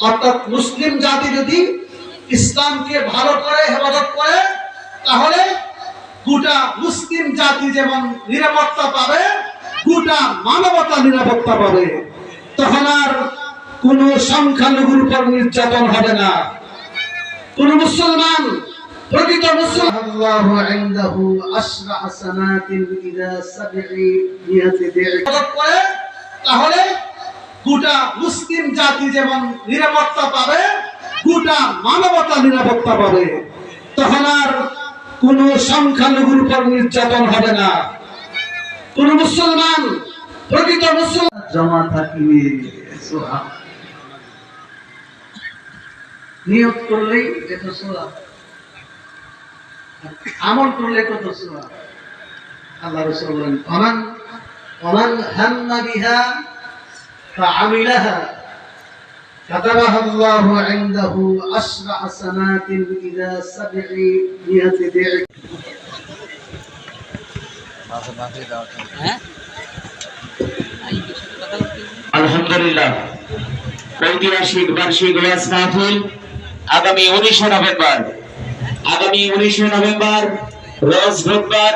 অর্থাৎ মুসলিম জাতি যদি ইসলামকে ভালো করে হেফাজত করে তাহলে গোটা মুসলিম জাতি যেমন নিরাপত্তা পাবে গোটা মানবতা নিরাপত্তা পাবে। তখন আর কোন সংখ্যালঘুর উপর নির্যাতন হবে না। কোন মুসলমান প্রকৃত মুসলমান। তাহলে গোটা মুসলিম জাতি যেমন নিরাপত্তা পাবে, গোটা মানবতা নিরাপত্তা পাবে, তখন আর কোন সংখ্যালঘুর উপর নির্যাতন হবে না। কোন মুসলমান, প্রকৃত মুসলমান। জমা থাকিবে নিয়োগ করলেই এটা সোহা? আমল করলে কত সোহা? আল্লাহ রসুল বলেন, অমান অমান হাম্মা বিহা فعملها كتبها الله عنده عشر حسنات إلى سبعمائة ضعف আলহামদুলিল্লাহ ঐতিহাসিক বার্ষিক ওয়াজ মাহফিল আগামী উনিশে নভেম্বর আগামী উনিশে নভেম্বর রোজ বুধবার